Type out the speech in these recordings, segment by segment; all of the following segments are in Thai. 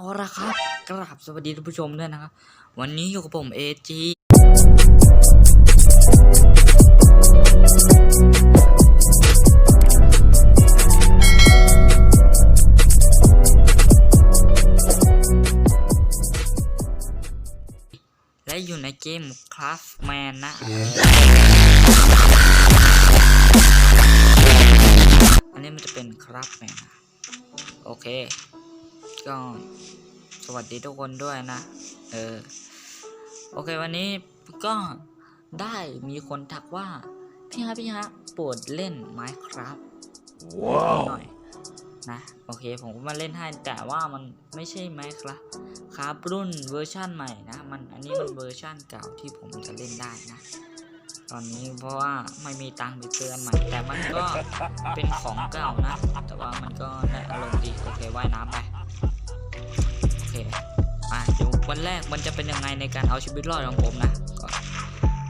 เอาละครับกราบสวัสดีท่านผู้ชมด้วยนะครับ วันนี้อยู่กับผมเอจีและอยู่ในเกม Craftman นะ วัสดีทุกคนด้วยนะ เออ โอเควันนี้ก็ได้มีคนทักว่า พี่ฮะพี่ฮะโปรดเล่น Minecraft ว้าวหน่อยนะ โอเค ผมก็มาเล่นให้ แต่ว่ามันไม่ใช่ Minecraft ครับรุ่นเวอร์ชั่นใหม่นะ มันอันนี้มันเวอร์ชั่นเก่าที่ผมจะเล่นได้นะตอนนี้เพราะว่าไม่มีตังค์ไปเตือนใหม่แต่มันก็เป็นของเก่านะ แต่ว่ามันก็ได้อารมณ์ดีโอเคว่ายน้ำไปโอเคอะเดี๋ยววันแรกมันจะเป็นยังไงในการเอาชีวิตรอดของผมนะก็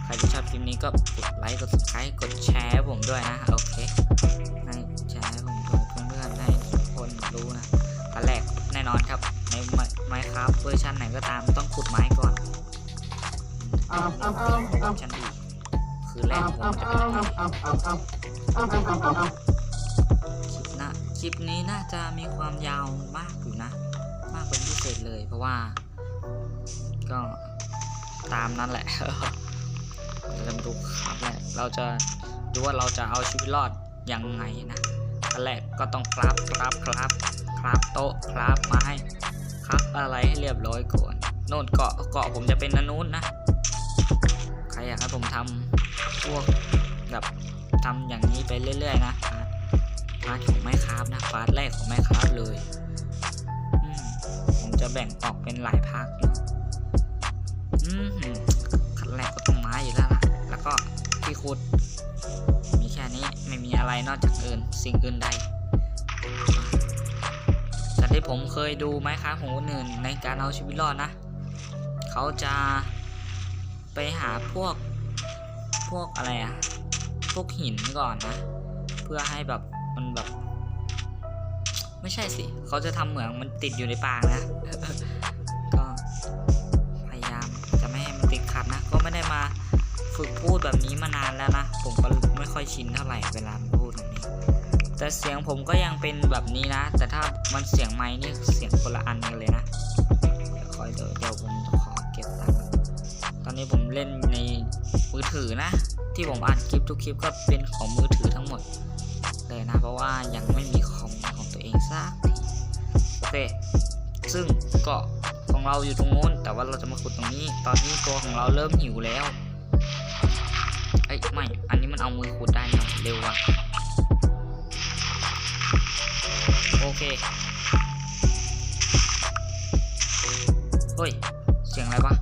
ใครที่ชอบคลิปนี้ก็กดไลค์กด subscribe กดแชร์ผมด้วยนะโอเคให้แชร์ผมด้วยเพื่อนๆให้ทุกคนรู้นะตอนแรกแน่นอนครับในไมค์ครับเวอร์ชันไหนก็ตามต้องขุดไม้ก่อนชั้นดีคือแรกของผมจะเป็นคลิปนะคลิปนี้น่าจะมีความยาวมาก เพราะว่า ก็ตามนั้นแหละเราจะมดูครับแหละเราจะดูว่าเราจะเอาชีวิตรอดยังไงนะอันแรกก็ต้องคราฟคราฟคราฟคราฟโต๊ะคราฟไม้คราฟอะไรให้เรียบร้อยก่อนโน่นเกาะเกาะผมจะเป็นนันนู้นนะใครอยากให้ผมทำพวกแบบทำอย่างนี้ไปเรื่อย ๆ นะพาร์ทของไม้คราฟนะพาร์ทแรกของไม้คราฟเลย จะแบ่งออกเป็นหลายภาคอยู่อืมขั้นแรกก็ต้องไม้อยู่แล้วล่ะ แล้วก็ที่ขุด มีแค่นี้ไม่มีอะไรนอกจากอื่น สิ่งอื่นใดแต่ที่ผมเคยดูไม้คราฟของคนอื่นในการเอาชีวิตรอดนะ เขาจะไปหาพวกพวกอะไรอะพวกหินก่อนนะ เพื่อให้แบบมันแบบ ไม่ใช่สิ เขาจะทำเหมืองมันติดอยู่ในปากนะ ก็พยายามจะไม่ให้มันติดขัดนะ ก็ไม่ได้มาฝึกพูดแบบนี้มานานแล้วนะ ผมก็ไม่ค่อยชินเท่าไหร่เวลาพูดแบบนี้ แต่เสียงผมก็ยังเป็นแบบนี้นะ แต่ถ้ามันเสียงไม้นี่เสียงคนละอันกันเลยนะเดี๋ยวคอยเดี๋ยวเดี๋ยวผมจะขอเก็บตังค์ตอนนี้ผมเล่นในมือถือนะ ที่ผมอัดคลิปทุกคลิปก็เป็นของมือถือทั้งหมดเลยนะ เพราะว่ายังไม่มีข องของตักโอเค ซึ่งเกาะของเราอยู่ตรงโน้น แต่ว่าเราจะมาขุดตรงนี้ ตอนนี้ตัวของเราเริ่มหิวแล้วเอ้ยไม่ อันนี้มันเอามือขุดได้เนะเร็วว่ะโอเค เฮ้ย เสียงอะไรวะ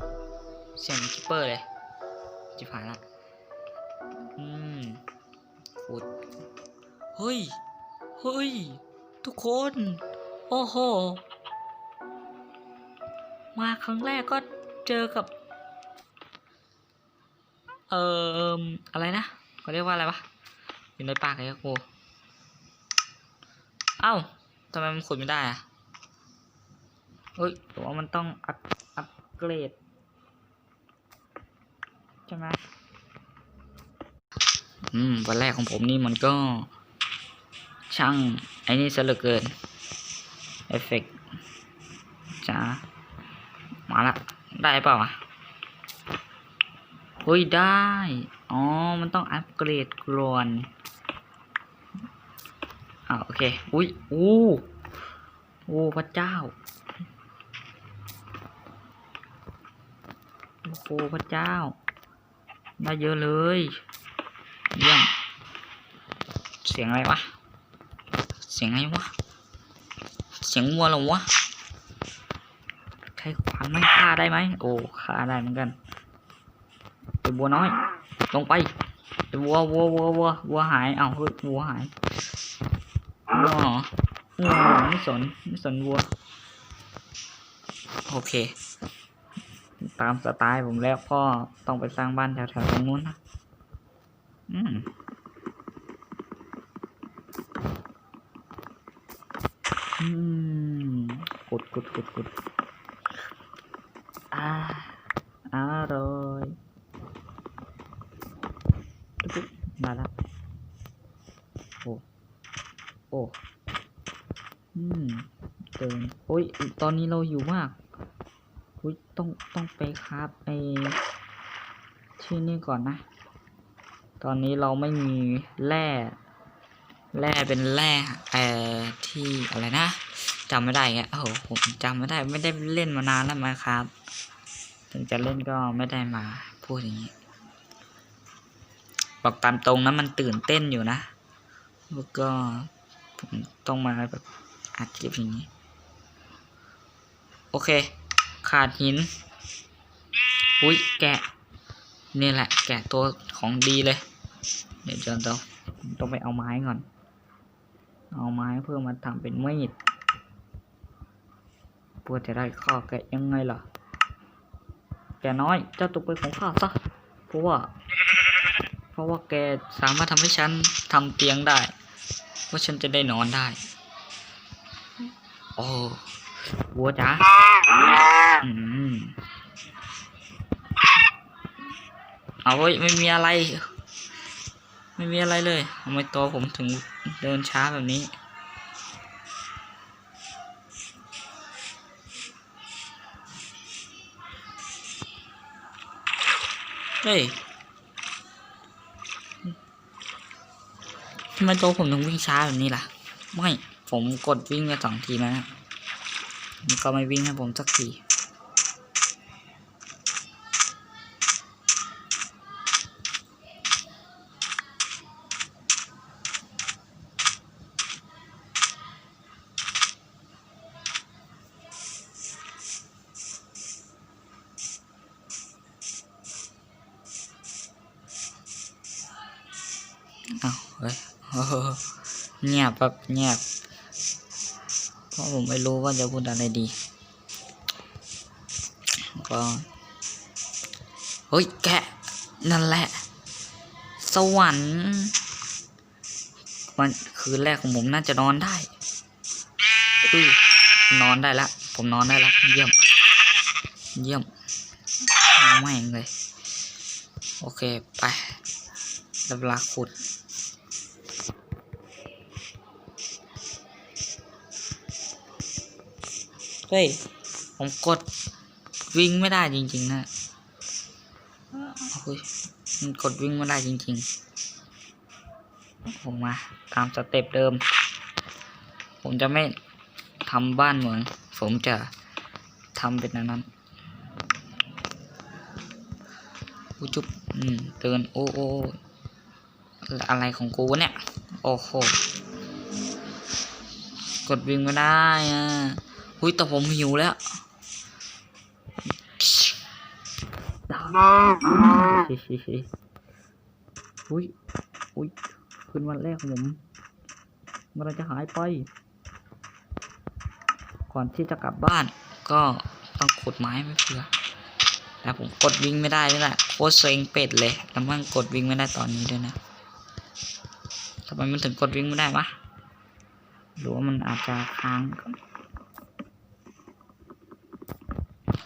เสียงคิปเปอร์เลย จิบหายละ อืมขุด เฮ้ย เฮ้ย ทุกคน โอ้โห มาครั้งแรกก็เจอกับ เอ่ออะไรนะเขาเรียกว่าอะไรวะอยู่ในปากไอ้กูเอ้าทำไมมันขุดไม่ได้อะเฮ้ยแต่ว่ามันต้องอัพอัพเกรดใช่ไหมอืมวันแรกของผมนี่มันก็ ช่าง ไอ้นี่ซะเหลือเกิน เอฟเฟกจ้ามาละ ได้เปล่าวะเฮ้ยได้ อ๋อ มันต้องอัปเกรดกรอนอ่าโอเค อุ้ยอู้โอ้พระเจ้า โอ้โหพระเจ้า ได้เยอะเลย เยี่ยม เสียงอะไรวะ เสียงอะไรวะ เสียงวัวหรอวะ ใช้ขวานไม่ฆ่าได้ไหม โอ้ฆ่าได้เหมือนกันไอวัวน้อย ลงไปไอวัววัววัววัววัวหาย เอ้าเฮ้ยวัวหายวัวเหรอวัวไม่สนไม่สนวัว โอเค ตามสไตล์ผมแล้วพ่อต้องไปสร้างบ้านแถวๆตรงนู้นนะ อืม อืม กดกดกดขุดอ่าอร่อยปึ๊บมาแล้วโอ้โอ้อืมเดินโอ้ยตอนนี้เราอยู่มากอุ้ยต้องต้องไปครับไอที่นี่ก่อนนะ ตอนนี้เราไม่มีแร่ แร่เป็นแร่เอ่อที่อะไรนะจำไม่ได้แกโอ้โหผมจำไม่ได้ไม่ได้เล่นมานานแล้วมาครับ ถึงจะเล่นก็ไม่ได้มาพูดอย่างนี้บอกตามตรงนะมันตื่นเต้นอยู่นะแล้วก็ผมต้องมาแบบอัดคลิปอย่างนี้ โอเค ขาดหิน อุ้ยแกะนี่แหละ แกะตัวของดีเลย เดี๋ยวเดี๋ยวต้องไปเอาไม้ก่อน เอาไม้เพื่อมาทำเป็นมีดเพื่อจะได้ข้อแกยังไงล่ะ แกน้อยเจ้าตัวไปของข้าซะเพราะว่า เพราะว่าแกสามารถทำให้ฉันทำเตียงได้เพราะฉันจะได้นอนได้ โอ้วัวจ๋าอืมเอาเว้ยไม่มีอะไร ไม่มีอะไรเลยทำไมตัวผมถึงเดินช้าแบบนี้ เฮ้ยทำไมตัวผมถึงวิ่งช้าแบบนี้ล่ะ ไม่ ผมกดวิ่งไปสองทีแล้วนะมันก็ไม่วิ่งให้ผมสักที เอาเฮ้ยโอ้โหเงียบแบบเงียบเพราะผมไม่รู้ว่าจะพูดอะไรดี ก็เฮ้ยแกนั่นแหละ สวรรค์วันคืนแรกของผมน่าจะนอนได้อือนอนได้ละผมนอนได้ละเยี่ยม เยี่ยมไม่งเลย โอเค ไป ด้เวลาขุด เฮ้ย ผมกดวิ่งไม่ได้จริง ๆ นะโอ้ยมันกดวิ่งไม่ได้จริง ๆ ผมมา ตามสเต็ปเดิม ผมจะไม่ทำบ้านเหมืองผมจะทำเป็นนั้นอุยจุบอืมเดินโอ้โอ้ อะไรของกูเนี่ย โอ้โห กดวิ่งไม่ได้อะอุ้ยแต่ผมหิวแล้วอุ้ยอุ้ยคืนวันแรกของผมมันจะหายไป ก่อนที่จะกลับบ้าน ก็ต้องขุดไม้ไม่เผื่อแต่ผมกดวิ่งไม่ได้นี่แหละโคตรเซ็งเป็ดเลย แล้วมันกดวิ่งไม่ได้ตอนนี้ด้วยนะ ไมมันถึงกดวิ่งไม่ได้วะหรือว่ามันอาจจะค้างก่อน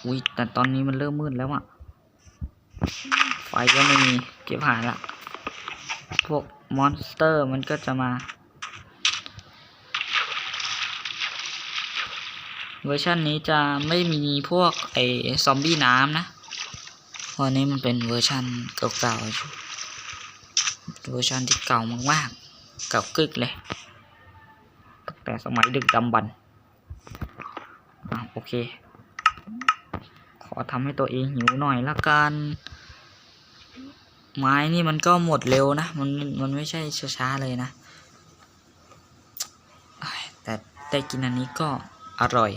อุ้ยแต่ตอนนี้มันเริ่มมืดแล้วอะไฟก็ไม่มีเก็บหายละพวกมอนสเตอร์มันก็จะมา เวอร์ชันนี้จะไม่มีพวกไอซอมบี้น้ำนะเพราะอันนี้มันเป็นเวอร์ชันเก่าๆเวอร์ชันที่เก่ามากๆ เก่ากึกเลยตั้งแต่สมัยดึกดำบรรโอเค ขอทำให้ตัวเองหิวหน่อยละกันไม้นี่มันก็หมดเร็วนะ มันมันไม่ใช่ช้าๆเลยนะ แต่ได้กินอันนี้ก็อร่อย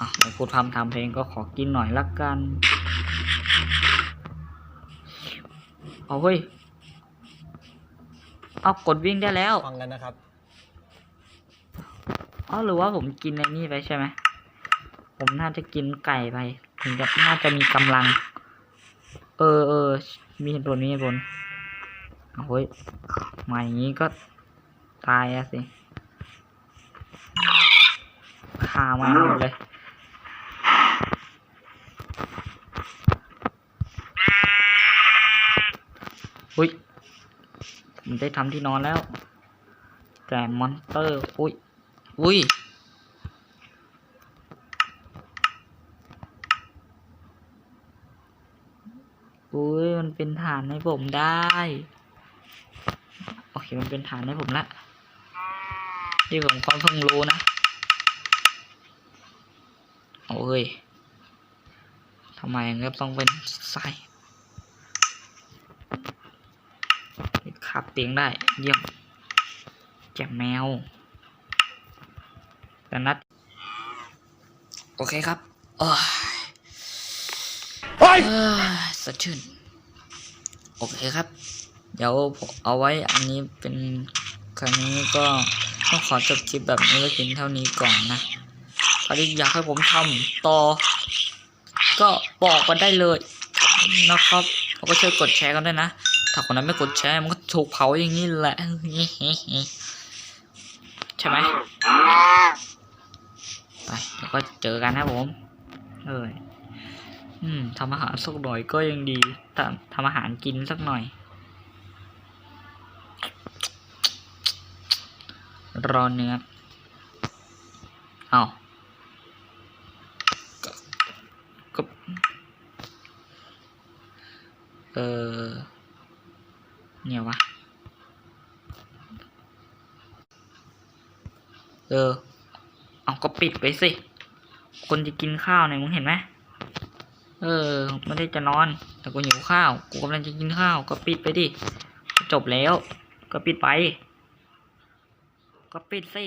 อะไม่พูดพำทำเพลงก็ขอกินหน่อยละกัน เอาเฮ้ย เอากดวิ่งได้แล้วฟังกันนะครับอ๋อหรือว่าผมกินในนี่ไปใช่ไหมผมน่าจะกินไก่ไป ถึงจะน่าจะมีกำลัง เออเออมีเหตุผลมีเหตุผลเอาเฮ้ยมาอย่างนี้ก็ตายอะสิคามาหมดเลยอุ้ย ผมได้ทำที่นอนแล้ว แต่มอนเตอร์ อุ้ย อุ้ย อุ้ย มันเป็นฐานให้ผมได้ โอเค มันเป็นฐานให้ผมละที่ผมก็เพิ่งรู้นะ โอ้ยทำไมงั้นต้องเป็นไส้ ขับเตียงได้เยี่ยมแจ่มแมวแต่นัด โอเคครับโอ้ยเอ้ยสดชื่น โอเคครับ เดี๋ยวผมเอาไว้อันนี้เป็นครั้งนี้ก็ต้องขอจบคลิปแบบนี้ไว้เพียงเท่านี้ก่อนนะใครที่อยากให้ผมทำต่อ ก็บอกกันได้เลยนะครับแล้วก็ช่วยกดแชร์กันด้วยนะ ถ้าคนนั้นไม่กดแชร์มันก็ถูกเผาอย่างนี้แหละใช่ไหมไปแล้วก็เจอกันนะผม เอ้ยอืมทำอาหารสักหน่อยก็ยังดีทำทำอาหารกินสักหน่อย รอเนื้อเอาก็ก็เออ เนี่ยวะ เออ เอาก็ปิดไปสิ คนจะกินข้าวเนี่ยมึงเห็นไหมเออ ไม่ได้จะนอน แต่กูหิวข้าว กูกำลังจะกินข้าว ก็ปิดไปดิ จบแล้ว ก็ปิดไป ก็ปิดสิ